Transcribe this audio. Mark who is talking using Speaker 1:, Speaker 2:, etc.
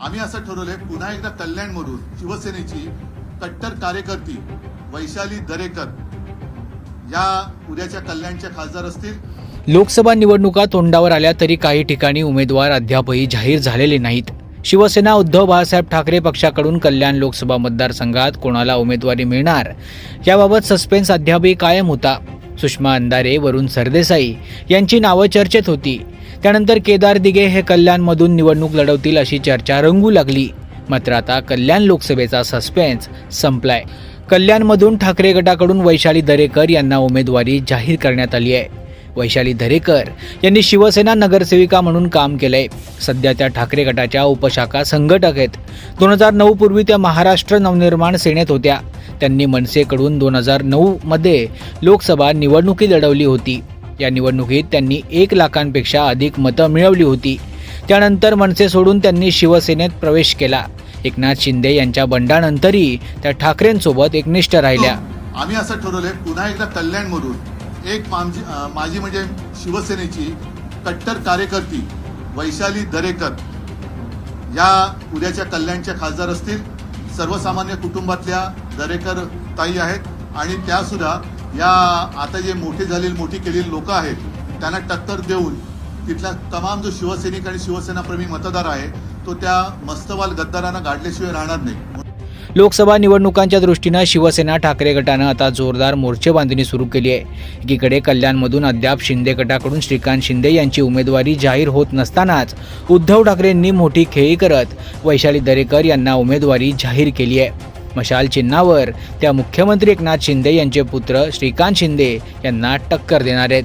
Speaker 1: आम्ही असं ठरवलंय पुन्हा एकदा कल्याणमधून शिवसेनेची कट्टर कार्यकर्ती वैशाली दरेकर या उद्याच्या कल्याणच्या खासदार असतील.
Speaker 2: लोकसभा निवडणुका तोंडावर आल्या तरी काही ठिकाणी उमेदवार अद्यापही जाहीर झालेले नाहीत. शिवसेना उद्धव बाळासाहेब ठाकरे पक्षाकडून कल्याण लोकसभा मतदारसंघात कोणाला उमेदवारी मिळणार? याबाबत सस्पेन्स अद्यापही कायम होता. सुषमा अंधारे वरुण सरदेसाई यांची नावं चर्चेत होती. त्यानंतर केदार दिघे हे कल्याणमधून निवडणूक लढवतील अशी चर्चा रंगू लागली. मात्र आता कल्याण लोकसभेचा सस्पेन्स संपलाय. कल्याणमधून ठाकरे गटाकडून वैशाली दरेकर यांना उमेदवारी जाहीर करण्यात आली आहे. वैशाली दरेकर यांनी शिवसेना नगरसेविका म्हणून काम केलंय. सध्या त्या ठाकरे गटाच्या उपशाखा संघटक आहेत. दोन हजार नऊ पूर्वी त्या महाराष्ट्र नवनिर्माण सेनेत होत्या. त्यांनी मनसेकडून दोन हजार नऊ मध्ये लोकसभा निवडणुकी लढवली होती. या निवडणुकीत त्यांनी एक लाखांपेक्षा अधिक मतं मिळवली होती. त्यानंतर मनसे सोडून त्यांनी शिवसेनेत प्रवेश केला. एकनाथ शिंदे यांच्या बंडानंतरही त्या ठाकरेंसोबत एकनिष्ठ राहिल्या.
Speaker 1: आम्ही असं ठरवलंय पुन्हा एकदा कल्याणमधून एक माजी माझी म्हणजे शिवसेनेची कट्टर कार्यकर्ती वैशाली दरेकर या उद्याच्या कल्याणच्या खासदार असतील. सर्वसामान्य कुटुंबातल्या दरेकर ताई आहेत आणि त्या सुद्धा या आता जे मोठी झालेली मोठी केलेली लोक आहेत त्यांना टक्कर देऊन तिथला तमाम जो शिवसैनिक आणि शिवसेनाप्रेमी मतदार आहे तो त्या मस्तवाल गद्दारांना गाडल्याशिवाय राहणार नाही.
Speaker 2: लोकसभा निवडणुकांच्या दृष्टीनं शिवसेना ठाकरे गटानं आता जोरदार मोर्चे बांधणी सुरू केली आहे. एकीकडे कल्याणमधून अद्याप शिंदे गटाकडून श्रीकांत शिंदे यांची उमेदवारी जाहीर होत नसतानाच उद्धव ठाकरेंनी मोठी खेळी करत वैशाली दरेकर यांना उमेदवारी जाहीर केली आहे. मशाल चिन्हावर. त्या मुख्यमंत्री एकनाथ शिंदे यांचे पुत्र श्रीकांत शिंदे यांना टक्कर देणार आहेत.